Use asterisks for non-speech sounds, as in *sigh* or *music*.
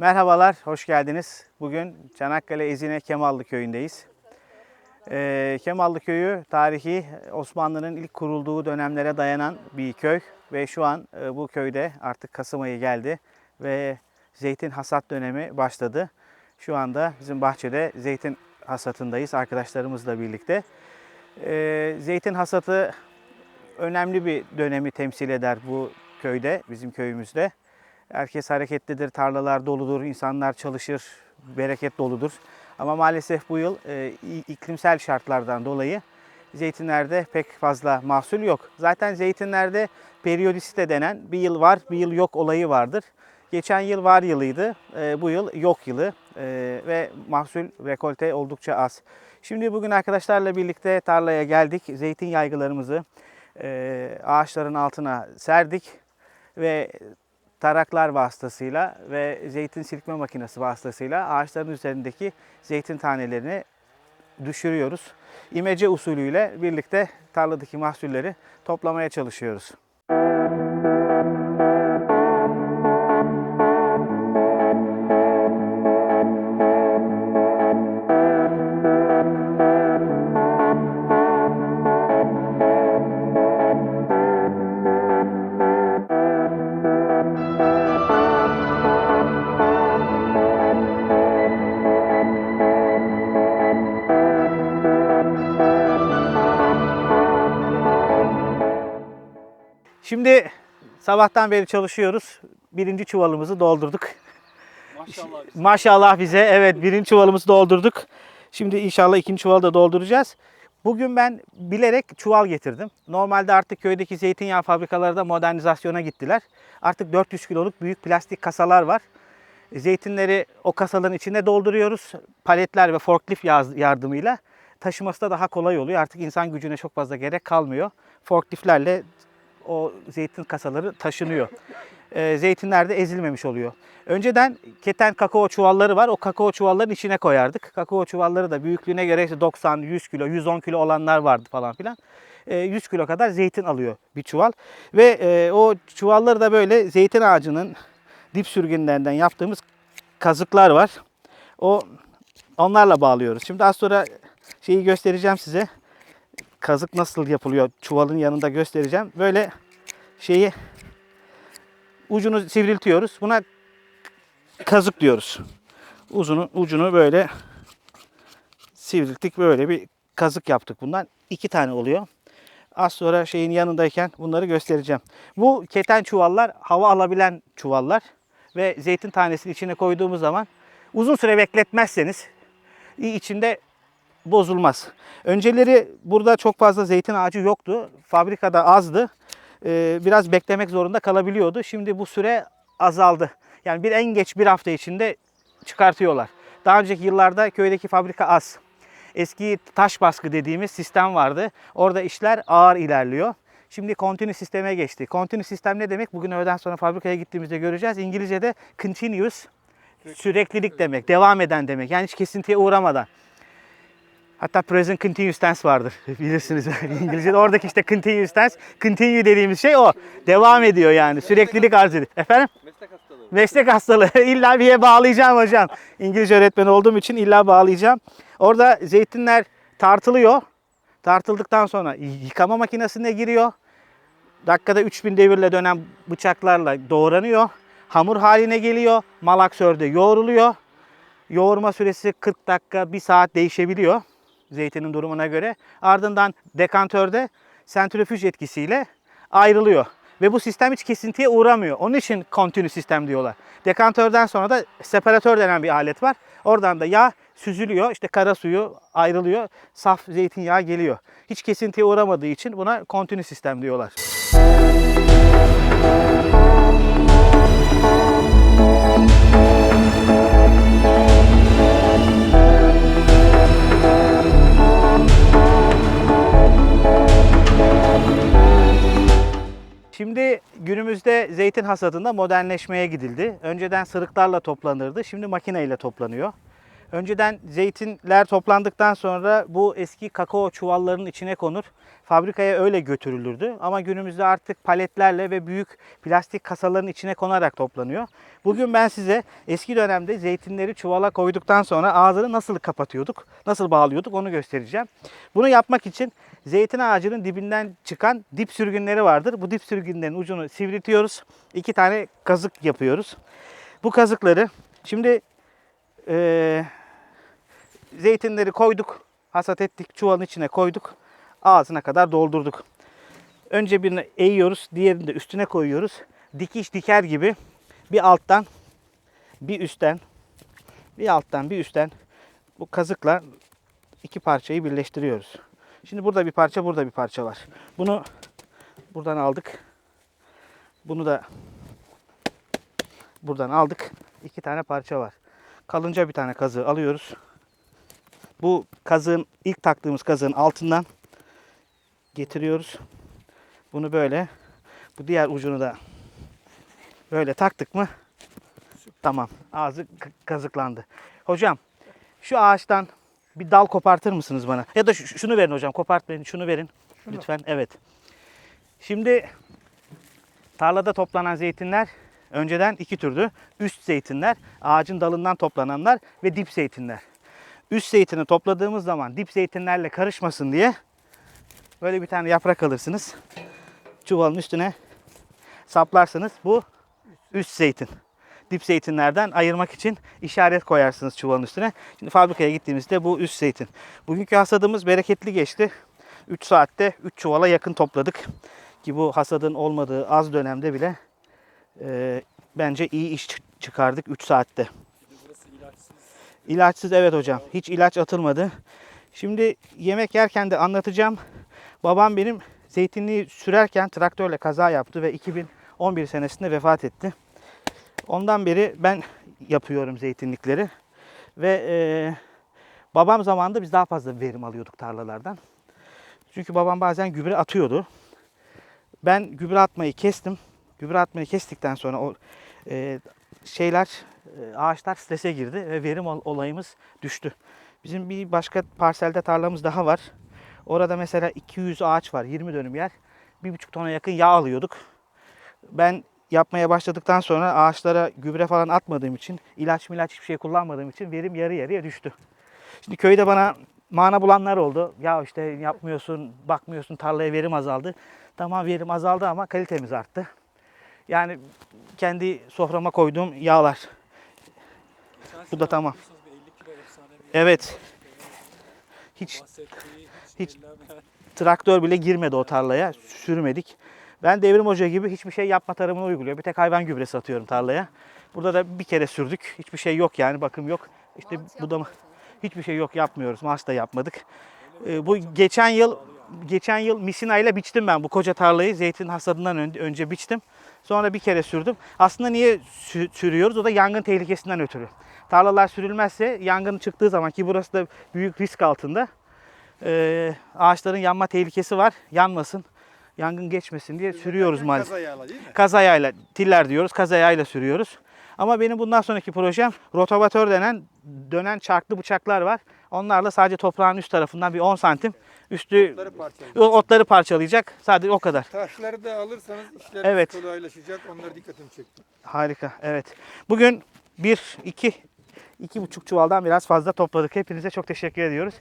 Merhabalar, hoş geldiniz. Bugün Çanakkale Ezine Kemallı köyündeyiz. Ee, Kemallı köyü tarihi Osmanlı'nın ilk kurulduğu dönemlere dayanan bir köy ve şu an e, bu köyde artık Kasım ayı geldi ve zeytin hasat dönemi başladı. Şu anda bizim bahçede zeytin hasatındayız arkadaşlarımızla birlikte. Ee, zeytin hasatı önemli bir dönemi temsil eder bu köyde, bizim köyümüzde. Herkes hareketlidir, tarlalar doludur, insanlar çalışır, bereket doludur. Ama maalesef bu yıl e, iklimsel şartlardan dolayı zeytinlerde pek fazla mahsul yok. Zaten zeytinlerde periyodisite denen bir yıl var, bir yıl yok olayı vardır. Geçen yıl var yılıydı, e, bu yıl yok yılı e, ve mahsul rekolte oldukça az. Şimdi bugün arkadaşlarla birlikte tarlaya geldik. Zeytin yaygılarımızı e, ağaçların altına serdik ve taraklar vasıtasıyla ve zeytin silkme makinesi vasıtasıyla ağaçların üzerindeki zeytin tanelerini düşürüyoruz. İmece usulüyle birlikte tarladaki mahsulleri toplamaya çalışıyoruz. Şimdi sabahtan beri çalışıyoruz. Birinci çuvalımızı doldurduk. Maşallah. Maşallah bize evet birinci çuvalımızı doldurduk. Şimdi inşallah ikinci çuvalı da dolduracağız. Bugün ben bilerek çuval getirdim. Normalde artık köydeki zeytinyağı fabrikaları da modernizasyona gittiler. Artık 400 kiloluk büyük plastik kasalar var. Zeytinleri o kasaların içine dolduruyoruz. Paletler ve forklift yardımıyla taşıması da daha kolay oluyor. Artık insan gücüne çok fazla gerek kalmıyor. Forkliftlerle o zeytin kasaları taşınıyor. Ee, zeytinler de ezilmemiş oluyor. Önceden keten kakao çuvalları var. O kakao çuvalların içine koyardık. Kakao çuvalları da büyüklüğüne göre işte 90, 100 kilo, 110 kilo olanlar vardı falan filan. Ee, 100 kilo kadar zeytin alıyor bir çuval. Ve e, o çuvalları da böyle zeytin ağacının dip sürgünlerinden yaptığımız kazıklar var. O onlarla bağlıyoruz. Şimdi az sonra şeyi göstereceğim size. Kazık nasıl yapılıyor çuvalın yanında göstereceğim. Böyle şeyi ucunu sivriltiyoruz. Buna kazık diyoruz. Uzunu ucunu böyle sivrilttik. Böyle bir kazık yaptık bundan. iki tane oluyor. Az sonra şeyin yanındayken bunları göstereceğim. Bu keten çuvallar hava alabilen çuvallar ve zeytin tanesini içine koyduğumuz zaman uzun süre bekletmezseniz içinde bozulmaz. Önceleri burada çok fazla zeytin ağacı yoktu. Fabrikada azdı. Ee, biraz beklemek zorunda kalabiliyordu. Şimdi bu süre azaldı. Yani bir en geç bir hafta içinde çıkartıyorlar. Daha önceki yıllarda köydeki fabrika az. Eski taş baskı dediğimiz sistem vardı. Orada işler ağır ilerliyor. Şimdi continue sisteme geçti. Continue sistem ne demek? Bugün öğleden sonra fabrikaya gittiğimizde göreceğiz. İngilizce'de continuous süreklilik demek, devam eden demek. Yani hiç kesintiye uğramadan. Hatta present continuous tense vardır *laughs* bilirsiniz *laughs* İngilizce'de. Oradaki işte continuous tense, continue dediğimiz şey o. Devam ediyor yani. Süreklilik arz ediyor. Efendim? Meslek hastalığı. Meslek hastalığı. *laughs* illa bir yere bağlayacağım hocam. İngilizce öğretmeni olduğum için illa bağlayacağım. Orada zeytinler tartılıyor. Tartıldıktan sonra yıkama makinesine giriyor. Dakikada 3000 devirle dönen bıçaklarla doğranıyor. Hamur haline geliyor. Malaksörde yoğruluyor. Yoğurma süresi 40 dakika, 1 saat değişebiliyor zeytinin durumuna göre. Ardından dekantörde sentrifüj etkisiyle ayrılıyor. Ve bu sistem hiç kesintiye uğramıyor. Onun için continue sistem diyorlar. Dekantörden sonra da separatör denen bir alet var. Oradan da yağ süzülüyor. İşte kara suyu ayrılıyor. Saf zeytinyağı geliyor. Hiç kesintiye uğramadığı için buna continue sistem diyorlar. Şimdi zeytin hasadında modernleşmeye gidildi. Önceden sırıklarla toplanırdı. Şimdi makineyle toplanıyor. Önceden zeytinler toplandıktan sonra bu eski kakao çuvallarının içine konur. Fabrikaya öyle götürülürdü. Ama günümüzde artık paletlerle ve büyük plastik kasaların içine konarak toplanıyor. Bugün ben size eski dönemde zeytinleri çuvala koyduktan sonra ağzını nasıl kapatıyorduk, nasıl bağlıyorduk onu göstereceğim. Bunu yapmak için zeytin ağacının dibinden çıkan dip sürgünleri vardır. Bu dip sürgünlerin ucunu sivritiyoruz. İki tane kazık yapıyoruz. Bu kazıkları şimdi eee, zeytinleri koyduk, hasat ettik, çuvalın içine koyduk, ağzına kadar doldurduk. Önce birini eğiyoruz, diğerini de üstüne koyuyoruz. Dikiş diker gibi bir alttan, bir üstten, bir alttan, bir üstten bu kazıkla iki parçayı birleştiriyoruz. Şimdi burada bir parça, burada bir parça var. Bunu buradan aldık. Bunu da buradan aldık. İki tane parça var. Kalınca bir tane kazığı alıyoruz. Bu kazığın ilk taktığımız kazığın altından getiriyoruz. Bunu böyle bu diğer ucunu da böyle taktık mı tamam ağzı kazıklandı. Hocam şu ağaçtan bir dal kopartır mısınız bana? Ya da şu- şunu verin hocam kopartmayın şunu verin lütfen. Evet. Şimdi tarlada toplanan zeytinler önceden iki türdü. Üst zeytinler, ağacın dalından toplananlar ve dip zeytinler. Üst zeytini topladığımız zaman dip zeytinlerle karışmasın diye böyle bir tane yaprak alırsınız. Çuvalın üstüne saplarsınız. Bu üst zeytin. Dip zeytinlerden ayırmak için işaret koyarsınız çuvalın üstüne. Şimdi fabrikaya gittiğimizde bu üst zeytin. Bugünkü hasadımız bereketli geçti. 3 saatte 3 çuvala yakın topladık. Ki bu hasadın olmadığı az dönemde bile e, bence iyi iş çı- çıkardık 3 saatte. İlaçsız evet hocam. Hiç ilaç atılmadı. Şimdi yemek yerken de anlatacağım. Babam benim zeytinliği sürerken traktörle kaza yaptı ve 2011 senesinde vefat etti. Ondan beri ben yapıyorum zeytinlikleri. Ve e, babam zamanında biz daha fazla verim alıyorduk tarlalardan. Çünkü babam bazen gübre atıyordu. Ben gübre atmayı kestim. Gübre atmayı kestikten sonra o e, şeyler, ağaçlar strese girdi ve verim ol- olayımız düştü. Bizim bir başka parselde tarlamız daha var. Orada mesela 200 ağaç var, 20 dönüm yer. 1,5 tona yakın yağ alıyorduk. Ben yapmaya başladıktan sonra ağaçlara gübre falan atmadığım için, ilaç milaç hiçbir şey kullanmadığım için verim yarı yarıya düştü. Şimdi köyde bana mana bulanlar oldu. Ya işte yapmıyorsun, bakmıyorsun, tarlaya verim azaldı. Tamam verim azaldı ama kalitemiz arttı. Yani kendi soframa koyduğum yağlar. Bu da tamam. Evet. Hiç hiç traktör bile girmedi o tarlaya. Sürmedik. Ben Devrim Hoca gibi hiçbir şey yapma tarımını uyguluyor. Bir tek hayvan gübresi atıyorum tarlaya. Burada da bir kere sürdük. Hiçbir şey yok yani bakım yok. İşte bu da hiçbir şey yok yapmıyoruz. Mars da yapmadık. Ee, bu geçen yıl geçen yıl misina ile biçtim ben bu koca tarlayı. Zeytin hasadından ön- önce biçtim. Sonra bir kere sürdüm. Aslında niye sü- sürüyoruz? O da yangın tehlikesinden ötürü. Tarlalar sürülmezse yangın çıktığı zaman ki burası da büyük risk altında. Ee, ağaçların yanma tehlikesi var. Yanmasın, yangın geçmesin diye sürüyoruz maalesef. Kaz ayağla değil mi? Kaz ayağıyla, tiller diyoruz, kaz ayağıyla sürüyoruz. Ama benim bundan sonraki projem rotavatör denen dönen çarklı bıçaklar var. Onlarla sadece toprağın üst tarafından bir 10 santim üstü Otları parçalayacak. otları parçalayacak. Sadece o kadar. Taşları da alırsanız işler Evet. kolaylaşacak. Onlar dikkatimi çekti. Harika. Evet. Bugün bir, iki, iki buçuk çuvaldan biraz fazla topladık. Hepinize çok teşekkür ediyoruz.